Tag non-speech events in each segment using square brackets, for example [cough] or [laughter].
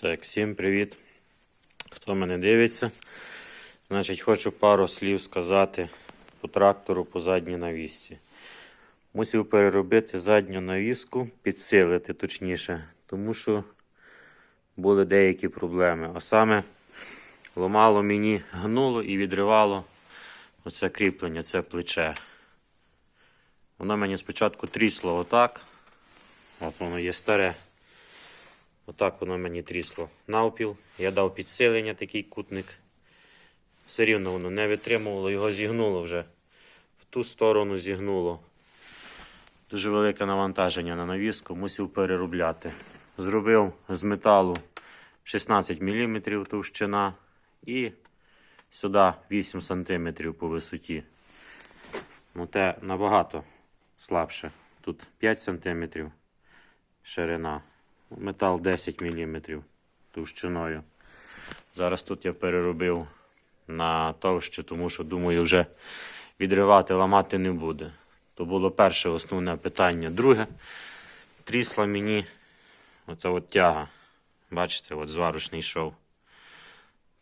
Так, всім привіт. Хто мене дивиться? Значить, хочу пару слів сказати по трактору по задній навісці. Мусив переробити задню навіску, підсилити точніше, тому що були деякі проблеми. А саме ламало мені гнуло і відривало оце кріплення, це плече. Воно мені спочатку трісло отак. От воно є старе. Отак воно мені трісло навпіл. Я дав підсилення, такий кутник. Все рівно воно не витримувало, його зігнуло вже. В ту сторону зігнуло. Дуже велике навантаження на навіску, мусив переробляти. Зробив з металу 16 мм товщина і сюди 8 см по висоті. Ну, те набагато слабше. Тут 5 см ширина. Метал 10 мм товщиною. Зараз тут я переробив на товще, тому що думаю, вже відривати, ламати не буде. То було перше основне питання. Друге, трісла мені оця от тяга. Бачите, от зварочний шов.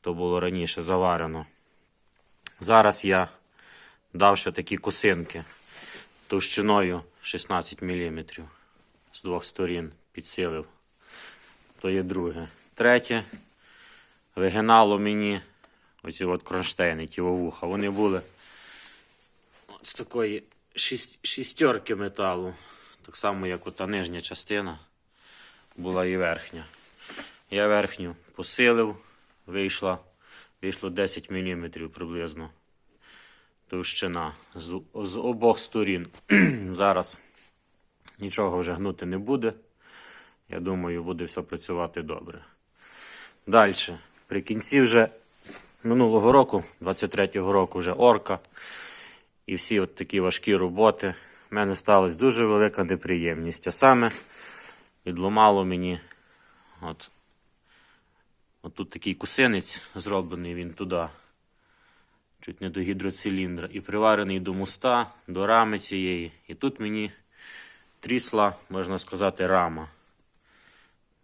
То було раніше заварено. Зараз я дав ще такі косинки товщиною 16 мм з двох сторін підсилив. То є друге. Третє. Вигинало мені оці от кронштейни, ті вуха. Вони були от з такої шістерки металу. Так само, як ота нижня частина була і верхня. Я верхню посилив, вийшла, вийшло 10 мм приблизно. Товщина з, з обох сторін. [clears throat] Зараз нічого вже гнути не буде. Я думаю, буде все працювати добре. Далі. При кінці вже минулого року, 23-го року, вже орка. І всі от такі важкі роботи. В мене сталася дуже велика неприємність. А саме відломало мені. От, от тут такий кусинець зроблений він туди. Чуть не до гідроциліндра. І приварений до моста, до рами цієї. І тут мені трісла, можна сказати, рама.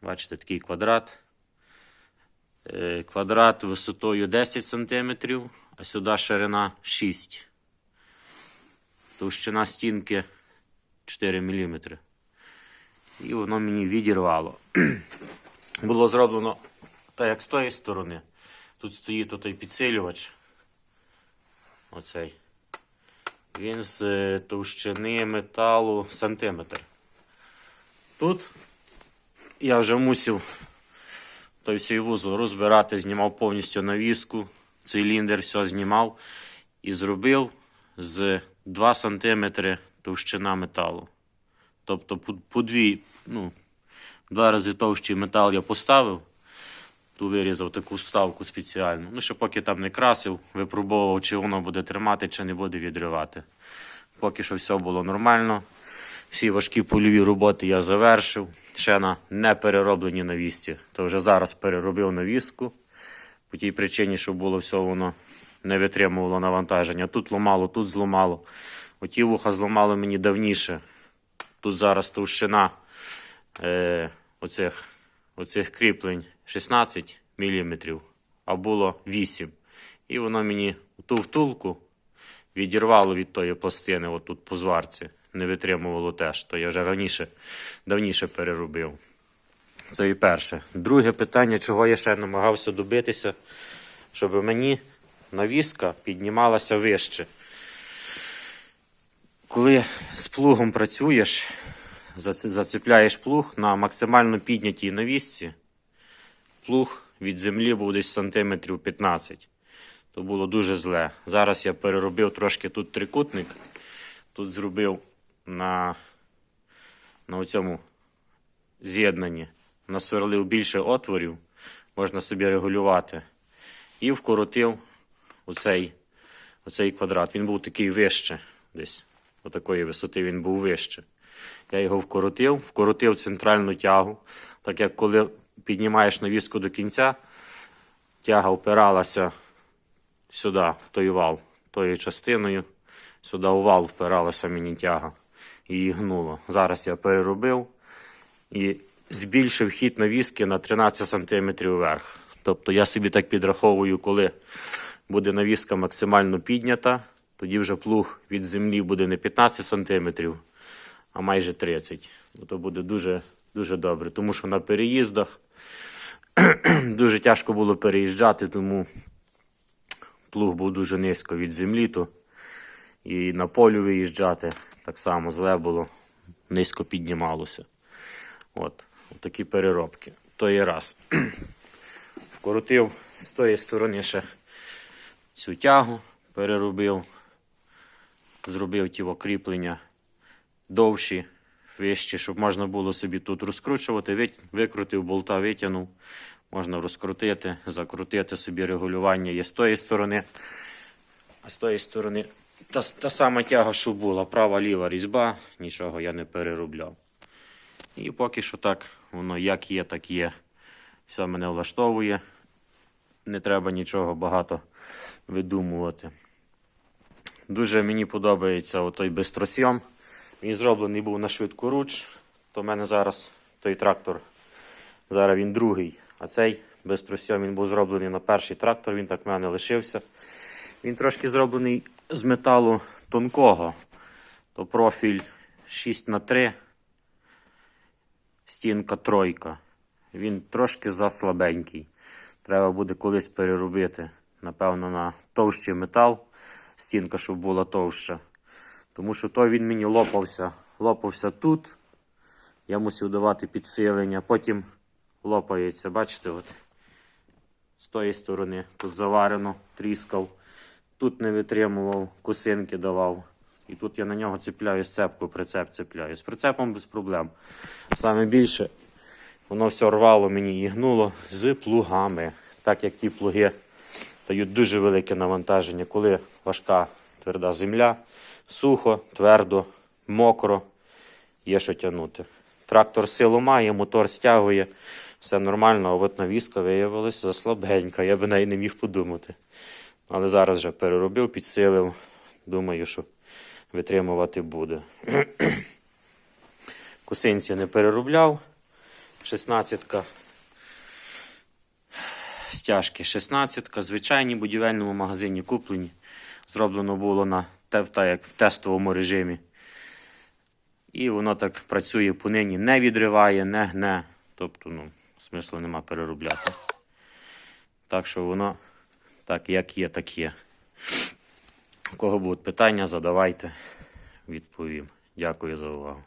Бачите, такий квадрат. Е, Квадрат висотою 10 см, а сюди ширина 6 Товщина стінки 4 мм. І воно мені відірвало. [clears throat] Було зроблено так, як з тої сторони. Тут стоїть той підсилювач. Оцей. Він з е, товщини металу сантиметр. Тут я вже мусив той свій вузол розбирати, знімав повністю навіску, циліндр, все знімав і зробив з 2 см товщина металу. Тобто по, дві, ну, два рази товщий метал я поставив, ту вирізав таку вставку спеціальну. Ну, що поки там не красив, випробовував, чи воно буде тримати, чи не буде відривати. Поки що все було нормально. Всі важкі польові роботи я завершив. Ще на неперероблені навісці. То вже зараз переробив навіску. По тій причині, що було все воно не витримувало навантаження. Тут ломало, тут зламало. Оті вуха зламало мені давніше. Тут зараз товщина е, оцих, оцих кріплень 16 мм, а було 8 І воно мені ту втулку відірвало від тої пластини, отут по зварці. Не витримувало теж, то я вже раніше, давніше переробив. Це і перше. Друге питання, чого я ще намагався добитися, щоб мені навіска піднімалася вище. Коли з плугом працюєш, зац- зацепляєш плуг на максимально піднятій навісці, плуг від землі був десь сантиметрів 15. То було дуже зле. Зараз я переробив трошки тут трикутник. Тут зробив на, на цьому з'єднанні. Насверлив більше отворів, можна собі регулювати. І вкоротив оцей, оцей квадрат. Він був такий вище десь. Отакої висоти він був вище. Я його вкоротив, вкоротив центральну тягу, так як коли піднімаєш навіску до кінця, тяга опиралася сюди, в той вал, тою частиною. Сюди у вал впиралася мені тяга її гнуло. Зараз я переробив і збільшив хід навіски на 13 см вверх. Тобто я собі так підраховую, коли буде навіска максимально піднята, тоді вже плуг від землі буде не 15 см, а майже 30. Ну, То буде дуже, дуже добре. Тому що на переїздах [clears throat] дуже тяжко було переїжджати, тому плуг був дуже низько від землі, то і на полю виїжджати так само зле було, низько піднімалося. От, такі переробки. То є раз. [clears throat] Вкоротив з тої сторони ще цю тягу, переробив, зробив ті окріплення довші, вищі, щоб можна було собі тут розкручувати, викрутив болта, витягнув. Можна розкрутити, закрутити собі регулювання є з тої сторони. А з тої сторони та, та сама тяга, що була, права ліва різьба, нічого я не переробляв. І поки що так, воно як є, так є. Все мене влаштовує. Не треба нічого багато видумувати. Дуже мені подобається отой бистросйом. Він зроблений був на швидку руч. То в мене зараз той трактор, зараз він другий. А цей бистросйом він був зроблений на перший трактор, він так в мене лишився. Він трошки зроблений з металу тонкого. То профіль 6 на 3 стінка тройка. Він трошки заслабенький. Треба буде колись переробити, напевно, на товщий метал. Стінка, щоб була товща. Тому що той він мені лопався. Лопався тут. Я мусив давати підсилення. Потім лопається, бачите, от. з тої сторони тут заварено, тріскав. Тут не витримував, косинки давав. І тут я на нього цепляю сцепку, прицеп цепляю. З прицепом без проблем. Саме більше воно все рвало мені і гнуло з плугами. Так як ті плуги дають дуже велике навантаження, коли важка тверда земля, сухо, твердо, мокро, є що тягнути. Трактор силу має, мотор стягує, все нормально, а от навіска виявилася слабенька, я би неї не міг подумати. Але зараз вже переробив, підсилив. Думаю, що витримувати буде. [clears throat] Косинці не переробляв. 16-ка. Стяжки 16-ка. Звичайні в будівельному магазині куплені. Зроблено було на те- та, як в тестовому режимі. І воно так працює по нині, не відриває, не гне. Тобто, ну, смислу нема переробляти. Так що воно так, як є, так є. У кого будуть питання, задавайте, відповім. Дякую за увагу.